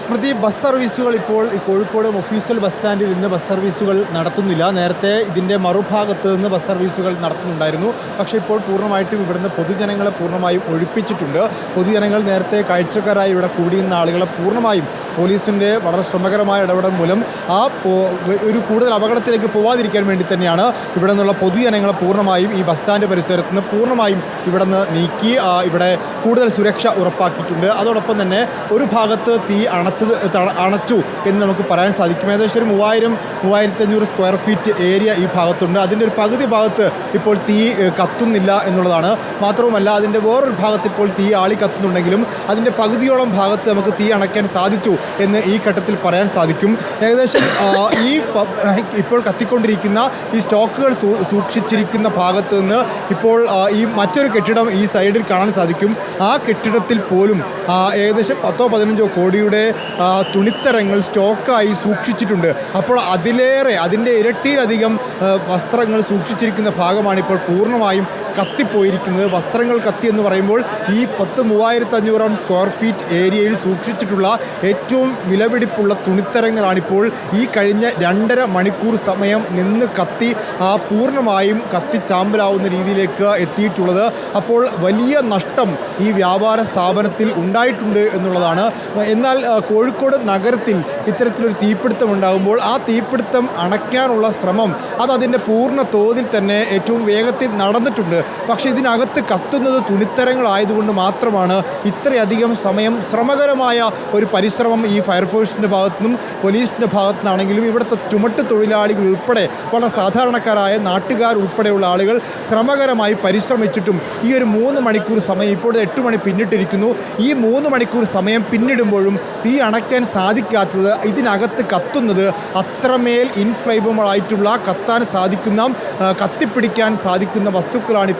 സ്മൃതി bus സർവീസുകൾ ഇപ്പോൾ Kozhikode official bus സ്റ്റാൻഡിൽ നിന്ന് ബസ് സർവീസുകൾ നടത്തുന്നില്ല. നേരത്തെ ഇതിന്റെ മറുഭാഗത്ത് നിന്ന് ബസ് സർവീസുകൾ നടത്തുന്നുണ്ടായിരുന്നു. പക്ഷേ ഇപ്പോൾ പൂർണമായിട്ടും ഇവിടുന്ന് പൊതുജനങ്ങളെ പൂർണമായും ഒഴിപ്പിച്ചിട്ടുണ്ട്. പൊതുജനങ്ങൾ നേരത്തെ കാഴ്ചക്കാരായി ഇവിടെ കൂടിയിരുന്ന ആളുകളെ പൂർണമായും പോലീസിന്റെ വളരെ ശ്രമകരമായ ഇടപെടൽ മൂലം ആ ഒരു കൂടുതൽ അപകടത്തിലേക്ക് പോവാതിരിക്കാൻ വേണ്ടി തന്നെയാണ് ഇവിടെ നിന്നുള്ള പൊതുജനങ്ങളെ പൂർണമായും ഈ ബസ് സ്റ്റാൻഡ് പരിസരത്ത് നിന്ന് പൂർണമായും ഇവിടെ നിന്ന് നീക്കി ഇവിടെ കൂടുതൽ സുരക്ഷ ഉറപ്പാക്കിയിട്ടുണ്ട്. അതോടൊപ്പം തന്നെ ഒരു ഭാഗത്ത് തീ അണച്ചത് അണച്ചു എന്ന് നമുക്ക് പറയാൻ സാധിക്കും. ഏകദേശം ഒരു മൂവായിരം മൂവായിരത്തി അഞ്ഞൂറ് സ്ക്വയർ ഫീറ്റ് ഏരിയ ഈ ഭാഗത്തുണ്ട്. അതിന്റെ ഒരു പകുതി ഭാഗത്ത് ഇപ്പോൾ തീ കത്തുന്നില്ല എന്നുള്ളതാണ്. മാത്രവുമല്ല അതിന്റെ വേറൊരു ഭാഗത്ത് ഇപ്പോൾ തീ ആളി കത്തുന്നുണ്ടെങ്കിലും അതിന്റെ പകുതിയോളം ഭാഗത്ത് നമുക്ക് തീ അണയ്ക്കാൻ സാധിച്ചു. എന്ന് ഈ ഘട്ടത്തിൽ പറയാൻ സാധിക്കും. ഏകദേശം ഈ ഇപ്പോൾ കത്തിക്കൊണ്ടിരിക്കുന്ന ഈ സ്റ്റോക്കുകൾ സൂക്ഷിച്ചിരിക്കുന്ന ഭാഗത്ത് നിന്ന് ഇപ്പോൾ ഈ മറ്റൊരു കെട്ടിടം ഈ സൈഡിൽ കാണാൻ സാധിക്കും. ആ കെട്ടിടത്തിൽ പോലും ഏകദേശം പത്തോ പതിനഞ്ചോ കോടിയുടെ തുണിത്തരങ്ങൾ സ്റ്റോക്കായി സൂക്ഷിച്ചിട്ടുണ്ട്. അപ്പോൾ അതിലേറെ അതിന്റെ ഇരട്ടിയിലധികം വസ്ത്രങ്ങൾ സൂക്ഷിച്ചിരിക്കുന്ന ഭാഗമാണ് ഇപ്പോൾ പൂർണമായും കത്തിപ്പോയിരിക്കുന്നത്. വസ്ത്രങ്ങൾ കത്തി എന്ന് പറയുമ്പോൾ ഈ പത്ത് മൂവായിരത്തി അഞ്ഞൂറോളം സ്ക്വയർ ഫീറ്റ് ഏരിയയിൽ സൂക്ഷിച്ചിട്ടുള്ള ഏറ്റവും വിലപിടിപ്പുള്ള തുണിത്തരങ്ങളാണിപ്പോൾ ഈ കഴിഞ്ഞ രണ്ടര മണിക്കൂർ സമയം നിന്ന് കത്തി ആ പൂർണമായും കത്തിച്ചാമ്പലാവുന്ന രീതിയിലേക്ക് എത്തിയിട്ടുള്ളത്. അപ്പോൾ വലിയ നഷ്ടം ഈ വ്യാപാര സ്ഥാപനത്തിൽ ഉണ്ടായിട്ടുണ്ട് എന്നുള്ളതാണ്. എന്നാൽ കോഴിക്കോട് നഗരത്തിൽ ഇത്തരത്തിലൊരു തീപിടുത്തം ഉണ്ടാകുമ്പോൾ ആ തീപിടുത്തം അണയ്ക്കാനുള്ള ശ്രമം അത് അതിന്റെ പൂർണ തോതിൽ തന്നെ ഏറ്റവും വേഗത്തിൽ നടന്നിട്ടുണ്ട്. പക്ഷേ ഇതിനകത്ത് കത്തുന്നത് തുണിത്തരങ്ങളായതുകൊണ്ട് മാത്രമാണ് ഇത്രയധികം സമയം ശ്രമകരമായ ഒരു പരിശ്രമം ഈ ഫയർഫോഴ്സിന്റെ ഭാഗത്തുനിന്നും പോലീസിന്റെ ഭാഗത്തുനിന്നാണെങ്കിലും ഇവിടുത്തെ ചുമട്ട് തൊഴിലാളികൾ ഉൾപ്പെടെ വളരെ സാധാരണക്കാരായ നാട്ടുകാർ ഉൾപ്പെടെയുള്ള ആളുകൾ ശ്രമകരമായി പരിശ്രമിച്ചിട്ടും ഈ ഒരു മൂന്ന് മണിക്കൂർ സമയം ഇപ്പോൾ എട്ട് മണി പിന്നിട്ടിരിക്കുന്നു. ഈ മൂന്ന് മണിക്കൂർ സമയം പിന്നിടുമ്പോഴും തീ അണയ്ക്കാൻ സാധിക്കാത്തത് ഇതിനകത്ത് കത്തുന്നത് അത്രമേൽ ഇൻഫ്ലൈബിൾ ആയിട്ടുള്ള കത്താൻ സാധിക്കുന്ന കത്തിപ്പിടിക്കാൻ സാധിക്കുന്ന വസ്തുക്കളാണിപ്പോൾ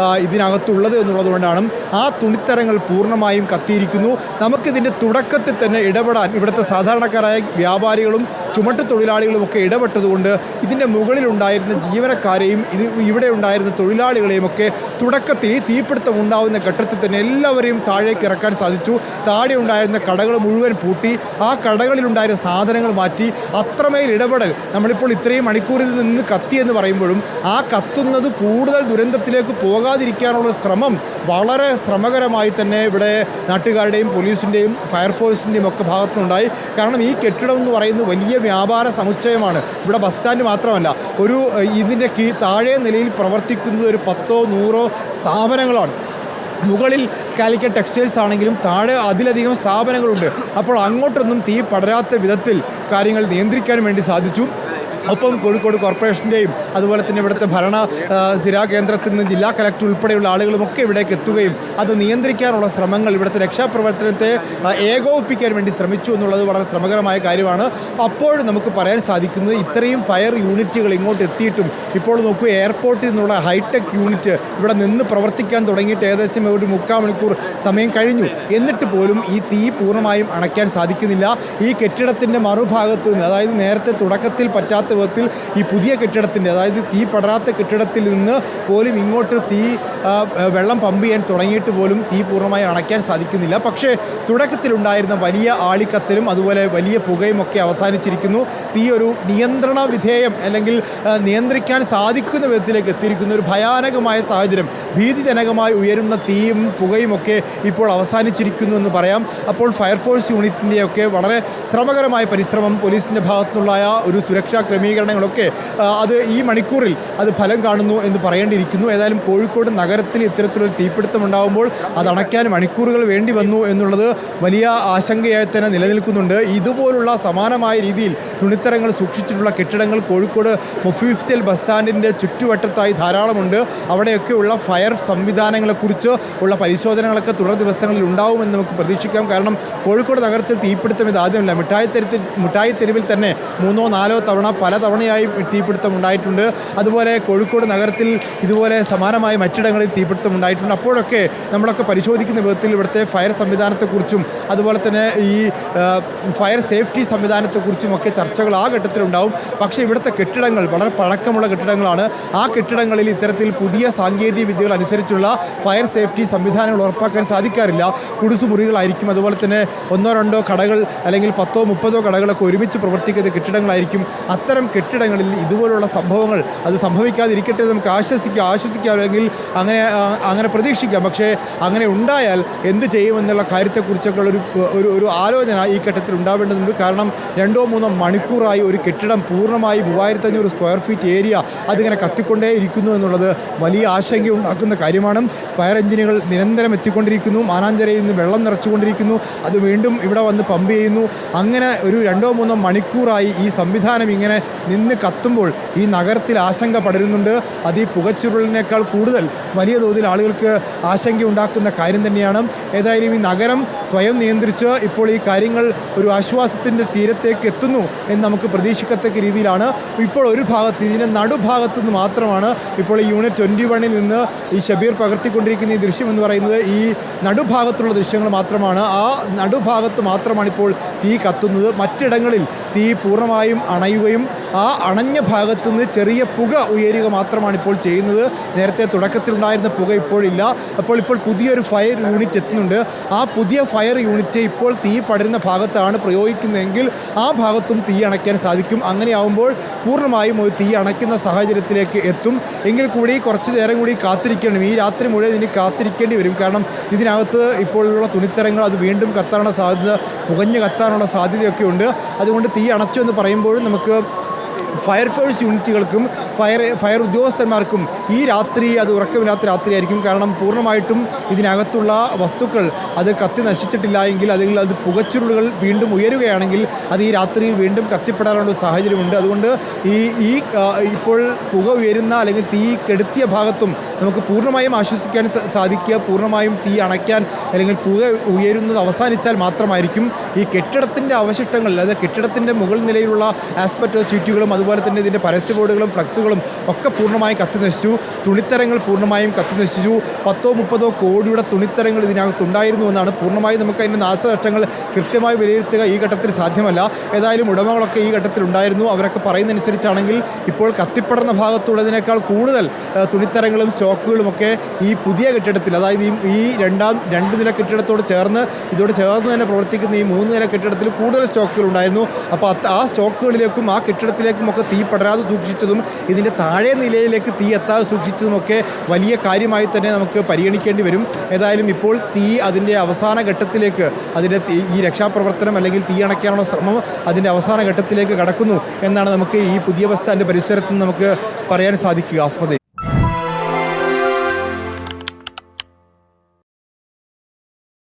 ആ, ഇതിനകത്തുള്ളത് എന്നുള്ളതുകൊണ്ടാണ് ആ തുണിത്തരങ്ങൾ പൂർണമായും കത്തിയിരിക്കുന്നു. നമുക്കിതിന്റെ തുടക്കത്തിൽ തന്നെ ഇടപെടാൻ ഇവിടുത്തെ സാധാരണക്കാരായ വ്യാപാരികളും ചുമട്ട് തൊഴിലാളികളുമൊക്കെ ഇടപെട്ടതുകൊണ്ട് ഇതിന്റെ മുകളിലുണ്ടായിരുന്ന ജീവനക്കാരെയും ഇത് ഇവിടെ ഉണ്ടായിരുന്ന തൊഴിലാളികളെയും ഒക്കെ തുടക്കത്തിൽ തീപിടുത്തം ഉണ്ടാവുന്ന ഘട്ടത്തിൽ തന്നെ എല്ലാവരെയും താഴേക്ക് ഇറക്കാൻ സാധിച്ചു. താഴെ ഉണ്ടായിരുന്ന കടകൾ മുഴുവൻ പൂട്ടി. ആ കടകളിലുണ്ടായിരുന്ന സാധനങ്ങൾ മാറ്റി. അത്രമേൽ ഇടപെടൽ നമ്മളിപ്പോൾ ഇത്രയും മണിക്കൂറിൽ നിന്ന് കത്തി എന്ന് പറയുമ്പോഴും ആ കത്തുന്നത് കൂടുതൽ ദുരന്തത്തിലേക്ക് പോകാതിരിക്കാനുള്ള ശ്രമം വളരെ ശ്രമകരമായി തന്നെ ഇവിടെ നാട്ടുകാരുടെയും പോലീസിന്റെയും ഫയർഫോഴ്സിന്റെയും ഒക്കെ ഭാഗത്തുനിന്നുണ്ടായി. കാരണം ഈ കെട്ടിടം എന്ന് പറയുന്നത് വലിയ വ്യാപാര സമുച്ചയമാണ്. ഇവിടെ ബസ് സ്റ്റാൻഡ് മാത്രമല്ല ഒരു ഇതിന്റെ കീ താഴെ നിലയിൽ പ്രവർത്തിക്കുന്നത് ഒരു പത്തോ നൂറോ സ്ഥാപനങ്ങളാണ്. മുകളിൽ കാലിക്കറ്റ് ടെക്സ്റ്റൈൽസ് ആണെങ്കിലും താഴെ അതിലധികം സ്ഥാപനങ്ങളുണ്ട്. അപ്പോൾ അങ്ങോട്ടൊന്നും തീ പടരാത്ത വിധത്തിൽ കാര്യങ്ങൾ നിയന്ത്രിക്കാൻ വേണ്ടി സാധിച്ചു. ഒപ്പം കോഴിക്കോട് കോർപ്പറേഷന്റെയും അതുപോലെ തന്നെ ഇവിടുത്തെ ഭരണ സിരാ കേന്ദ്രത്തിൽ നിന്ന് ജില്ലാ കലക്ടർ ഉൾപ്പെടെയുള്ള ആളുകളുമൊക്കെ ഇവിടേക്ക് എത്തുകയും അത് നിയന്ത്രിക്കാനുള്ള ശ്രമങ്ങൾ ഇവിടുത്തെ രക്ഷാപ്രവർത്തനത്തെ ഏകോപിപ്പിക്കാൻ വേണ്ടി ശ്രമിച്ചു എന്നുള്ളത് വളരെ ശ്രമകരമായ കാര്യമാണ്. അപ്പോഴും നമുക്ക് പറയാൻ സാധിക്കുന്നത് ഇത്രയും ഫയർ യൂണിറ്റുകൾ ഇങ്ങോട്ട് എത്തിയിട്ടും ഇപ്പോൾ നോക്കൂ എയർപോർട്ടിൽ നിന്നുള്ള ഹൈടെക് യൂണിറ്റ് ഇവിടെ നിന്ന് പ്രവർത്തിക്കാൻ തുടങ്ങിയിട്ട് ഏകദേശം ഒരു മുക്കാൽ മണിക്കൂർ സമയം കഴിഞ്ഞു. എന്നിട്ട് പോലും ഈ തീ പൂർണമായും അണയ്ക്കാൻ സാധിക്കുന്നില്ല. ഈ കെട്ടിടത്തിന്റെ മറുഭാഗത്ത് നിന്ന് അതായത് നേരത്തെ തുടക്കത്തിൽ പറ്റാത്ത വിധത്തിൽ ഈ പുതിയ കെട്ടിടത്തിന്റെ അതായത് തീ പടരാത്ത കെട്ടിടത്തിൽ നിന്ന് പോലും ഇങ്ങോട്ട് തീ വെള്ളം പമ്പ് ചെയ്യാൻ തുടങ്ങിയിട്ട് പോലും തീ പൂർണമായി അണയ്ക്കാൻ സാധിക്കുന്നില്ല. പക്ഷേ തുടക്കത്തിലുണ്ടായിരുന്ന വലിയ ആളിക്കത്തലും അതുപോലെ വലിയ പുകയും ഒക്കെ അവസാനിച്ചിരിക്കുന്നു. തീ ഒരു നിയന്ത്രണ വിധേയം അല്ലെങ്കിൽ നിയന്ത്രിക്കാൻ സാധിക്കുന്ന വിധത്തിലേക്ക് എത്തിയിരിക്കുന്ന. ഒരു ഭയാനകമായ സാഹചര്യം. ഭീതിജനകമായി ഉയരുന്ന തീയും പുകയും ഒക്കെ ഇപ്പോൾ അവസാനിച്ചിരിക്കുന്നു എന്ന് പറയാം. അപ്പോൾ ഫയർഫോഴ്സ് യൂണിറ്റിന്റെയൊക്കെ വളരെ ശ്രമകരമായ പരിശ്രമം പോലീസിന്റെ ഭാഗത്തുനിന്നുള്ള ഒരു സുരക്ഷാ ക്രമീകരണങ്ങളൊക്കെ അത് ഈ മണിക്കൂറിൽ അത് ഫലം കാണുന്നു എന്ന് പറയേണ്ടിയിരിക്കുന്നു. ഏതായാലും കോഴിക്കോട് നഗരത്തിൽ ഇത്തരത്തിലൊരു തീപിടുത്തം ഉണ്ടാകുമ്പോൾ അത് അണയ്ക്കാൻ മണിക്കൂറുകൾ വേണ്ടി വന്നു എന്നുള്ളത് വലിയ ആശങ്കയായി തന്നെ നിലനിൽക്കുന്നുണ്ട്. ഇതുപോലുള്ള സമാനമായ രീതിയിൽ തുണിത്തരങ്ങൾ സൂക്ഷിച്ചിട്ടുള്ള കെട്ടിടങ്ങൾ കോഴിക്കോട് മുഫീഫ്സൽ ബസ് സ്റ്റാൻഡിന്റെ ചുറ്റുവട്ടത്തായി ധാരാളമുണ്ട്. അവിടെയൊക്കെയുള്ള ഫയർ സംവിധാനങ്ങളെക്കുറിച്ച് ഉള്ള പരിശോധനകളൊക്കെ തുടർ ദിവസങ്ങളിൽ ഉണ്ടാവുമെന്ന് നമുക്ക് പ്രതീക്ഷിക്കാം. കാരണം കോഴിക്കോട് നഗരത്തിൽ തീപിടുത്തം ഇത് ആദ്യമല്ല. മിഠായി തെരുത്തിൽ മിഠായി തെരുവിൽ തന്നെ മൂന്നോ നാലോ തവണ പല തവണയായി തീപിടുത്തം ഉണ്ടായിട്ടുണ്ട്. ഉണ്ടായിട്ടുണ്ട് അതുപോലെ കോഴിക്കോട് നഗരത്തിൽ ഇതുപോലെ സമാനമായ മറ്റിടങ്ങളിൽ തീപിടുത്തം ഉണ്ടായിട്ടുണ്ട്. അപ്പോഴൊക്കെ നമ്മളൊക്കെ പരിശോധിക്കുന്ന വിധത്തിൽ ഇവിടുത്തെ ഫയർ സംവിധാനത്തെക്കുറിച്ചും അതുപോലെ തന്നെ ഈ ഫയർ സേഫ്റ്റി സംവിധാനത്തെക്കുറിച്ചും ഒക്കെ ചർച്ചകൾ ആ ഘട്ടത്തിലുണ്ടാവും പക്ഷേ ഇവിടുത്തെ കെട്ടിടങ്ങൾ വളരെ പഴക്കമുള്ള കെട്ടിടങ്ങളാണ്. ആ കെട്ടിടങ്ങളിൽ ഇത്തരത്തിൽ പുതിയ സാങ്കേതിക വിദ്യകൾ അനുസരിച്ചുള്ള ഫയർ സേഫ്റ്റി സംവിധാനങ്ങൾ ഉറപ്പാക്കാൻ സാധിക്കാറില്ല. കുടുസുമുറികളായിരിക്കും. അതുപോലെ തന്നെ ഒന്നോ രണ്ടോ കടകൾ അല്ലെങ്കിൽ പത്തോ മുപ്പതോ കടകളൊക്കെ ഒരുമിച്ച് പ്രവർത്തിക്കുന്ന കെട്ടിടങ്ങളായിരിക്കും. അത്തരം കെട്ടിടങ്ങളിൽ ഇതുപോലുള്ള സംഭവങ്ങൾ അത് സംഭവിക്കാതിരിക്കട്ടെ നമുക്ക് ആശ്വസിക്കാം ആശ്വസിക്കാം. അല്ലെങ്കിൽ അങ്ങനെ അങ്ങനെ പ്രതീക്ഷിക്കാം. പക്ഷേ അങ്ങനെ ഉണ്ടായാൽ എന്ത് ചെയ്യുമെന്നുള്ള കാര്യത്തെക്കുറിച്ചൊക്കെ ഒരു ഒരു ഒരു ആലോചന ഈ ഘട്ടത്തിൽ ഉണ്ടാവേണ്ടതുണ്ട്. കാരണം രണ്ടോ മൂന്നോ മണിക്കൂറായി ഒരു കെട്ടിടം പൂർണമായി മൂവായിരത്തഞ്ഞൂറ് സ്ക്വയർ ഫീറ്റ് ഏരിയ അതിങ്ങനെ കത്തിക്കൊണ്ടേ ഇരിക്കുന്നു എന്നുള്ളത് വലിയ ആശങ്ക ഉണ്ടാക്കുന്ന കാര്യമാണ് ഫയർ എഞ്ചിനുകൾ നിരന്തരം എത്തിക്കൊണ്ടിരിക്കുന്നു. മാനാഞ്ചരയിൽ നിന്ന് വെള്ളം നിറച്ചുകൊണ്ടിരിക്കുന്നു. അത് വീണ്ടും ഇവിടെ വന്ന് പമ്പ് ചെയ്യുന്നു. അങ്ങനെ ഒരു രണ്ടോ മൂന്നോ മണിക്കൂറായി ഈ സംവിധാനം ഇങ്ങനെ നിന്ന് കത്തുമ്പോൾ ഈ നഗരത്തിൽ ആശങ്ക പടരുന്നുണ്ട്. അത് ഈ പുകച്ചുരുളിനേക്കാൾ കൂടുതൽ വലിയ തോതിൽ ആളുകൾക്ക് ആശങ്ക ഉണ്ടാക്കുന്ന കാര്യം തന്നെയാണ്. ഏതായാലും ഈ നഗരം സ്വയം നിയന്ത്രിച്ച് ഇപ്പോൾ ഈ കാര്യങ്ങൾ ഒരു ആശ്വാസത്തിന്റെ തീരത്തേക്ക് എത്തുന്നു എന്ന് നമുക്ക് പ്രതീക്ഷിക്കത്തക്ക രീതിയിലാണ്. ഇപ്പോൾ ഒരു ഭാഗത്ത് ഇതിന്റെ നടുഭാഗത്തു നിന്ന് മാത്രമാണ് ഇപ്പോൾ ഈ യൂണിറ്റ് ട്വന്റി വണ്ണിൽ നിന്ന് ഈ ഷബീർ പകർത്തിക്കൊണ്ടിരിക്കുന്ന ഈ ദൃശ്യം എന്ന് പറയുന്നത്. ഈ നടുഭാഗത്തുള്ള ദൃശ്യങ്ങൾ മാത്രമാണ്. ആ നടുഭാഗത്ത് മാത്രമാണ് ഇപ്പോൾ തീ കത്തുന്നത്. മറ്റിടങ്ങളിൽ തീ പൂർണമായും അണയുകയും ആ അണഞ്ഞ ഭാഗത്തു നിന്ന് ചെറിയ പുക ഉയരുക മാത്രമാണ് ഇപ്പോൾ ചെയ്യുന്നത്. നേരത്തെ തുടക്കത്തിലുണ്ടായിരുന്ന പുക ഇപ്പോഴില്ല. അപ്പോൾ ഇപ്പോൾ പുതിയൊരു ഫയർ യൂണിറ്റ് എത്തുന്നുണ്ട്. ആ പുതിയ ഫയർ യൂണിറ്റ് ഇപ്പോൾ തീ പടരുന്ന ഭാഗത്താണ് പ്രയോഗിക്കുന്നതെങ്കിൽ ആ ഭാഗത്തും തീ അണയ്ക്കാൻ സാധിക്കും. അങ്ങനെയാവുമ്പോൾ പൂർണമായും ഒരു തീ അണയ്ക്കുന്ന സാഹചര്യത്തിലേക്ക് എത്തും. എങ്കിൽ കൂടി കുറച്ച് നേരം കൂടി കാത്തിരിക്കണം ഈ രാത്രി മുഴുവൻ ഇനി കാത്തിരിക്കേണ്ടി വരും. കാരണം ഇതിനകത്ത് ഇപ്പോഴുള്ള തുണിത്തരങ്ങൾ അത് വീണ്ടും കത്താനുള്ള സാധ്യത പുകഞ്ഞ് കത്താനുള്ള സാധ്യതയൊക്കെ ഉണ്ട് അതുകൊണ്ട് തീ അണച്ചു എന്ന് പറയുമ്പോഴും നമുക്ക് ഫയർഫോഴ്സ് യൂണിറ്റുകൾക്കും ഫയർ ഫയർ ഉദ്യോഗസ്ഥന്മാർക്കും ഈ രാത്രി അത് ഉറക്കമില്ലാത്ത രാത്രിയായിരിക്കും. കാരണം പൂർണമായിട്ടും ഇതിനകത്തുള്ള വസ്തുക്കൾ അത് കത്തി നശിച്ചിട്ടില്ല എങ്കിൽ അല്ലെങ്കിൽ അത് പുകച്ചുരുളുകൾ വീണ്ടും ഉയരുകയാണെങ്കിൽ അത് ഈ രാത്രിയിൽ വീണ്ടും കത്തിപ്പെടാനുള്ള സാഹചര്യമുണ്ട്. അതുകൊണ്ട് ഈ ഈ ഇപ്പോൾ പുക ഉയരുന്ന അല്ലെങ്കിൽ തീ കെടുത്തിയ ഭാഗത്തും നമുക്ക് പൂർണമായും ആശ്വസിക്കാൻ സാധിക്കുക പൂർണമായും തീ അണയ്ക്കാൻ അല്ലെങ്കിൽ പുക ഉയരുന്നത് അവസാനിച്ചാൽ മാത്രമായിരിക്കും ഈ കെട്ടിടത്തിന്റെ അവശിഷ്ടങ്ങൾ അതായത് കെട്ടിടത്തിന്റെ മുകൾ നിലയിലുള്ള ആസ്പെറ്റോ സീറ്റുകളും അതുപോലെ തന്നെ ഇതിന്റെ പരസ്യ ബോർഡുകളും ഫ്ലക്സുകളും ഒക്കെ പൂർണമായും കത്തി നശിച്ചു. തുണിത്തരങ്ങൾ പൂർണമായും കത്തി നശിച്ചു. പത്തോ മുപ്പതോ കോടിയുടെ തുണിത്തരങ്ങൾ ഇതിനകത്തുണ്ടായിരുന്നു എന്നാണ് പൂർണമായും നമുക്ക് അതിന്റെ നാശനഷ്ടങ്ങൾ കൃത്യമായി വിലയിരുത്തുക ഈ ഘട്ടത്തിൽ സാധ്യമല്ല. ഏതായാലും ഉടമകളൊക്കെ ഈ ഘട്ടത്തിൽ ഉണ്ടായിരുന്നു. അവരൊക്കെ പറയുന്നതനുസരിച്ചാണെങ്കിൽ ഇപ്പോൾ കത്തിപ്പടർന്ന ഭാഗത്തുള്ളതിനേക്കാൾ കൂടുതൽ തുണിത്തരങ്ങളും ഒക്കെ ഈ പുതിയ കെട്ടിടത്തിൽ അതായത് ഈ രണ്ടാം രണ്ട് നില കെട്ടിടത്തോട് ചേർന്ന് ഇതോട് ചേർന്ന് തന്നെ പ്രവർത്തിക്കുന്ന ഈ മൂന്ന് നില കെട്ടിടത്തിൽ കൂടുതൽ സ്റ്റോക്കുകൾ ഉണ്ടായിരുന്നു അപ്പോൾ ആ സ്റ്റോക്കുകളിലേക്കും ആ കെട്ടിടത്തിലേക്കും ഒക്കെ തീ പടരാതെ സൂക്ഷിച്ചതും ഇതിന്റെ താഴെ നിലയിലേക്ക് തീ എത്താതെ സൂക്ഷിച്ചതുമൊക്കെ വലിയ കാര്യമായി തന്നെ നമുക്ക് പരിഗണിക്കേണ്ടി വരും. ഏതായാലും ഇപ്പോൾ തീ അതിന്റെ അവസാന ഘട്ടത്തിലേക്ക് അതിന്റെ ഈ രക്ഷാപ്രവർത്തനം അല്ലെങ്കിൽ തീ അണയ്ക്കാനുള്ള ശ്രമം അതിന്റെ അവസാന ഘട്ടത്തിലേക്ക് കടക്കുന്നു എന്നാണ് നമുക്ക് ഈ പുതിയ ബസ് സ്റ്റാൻഡ് പരിസരത്ത് നമുക്ക് പറയാൻ സാധിക്കുക. ആസ്മതി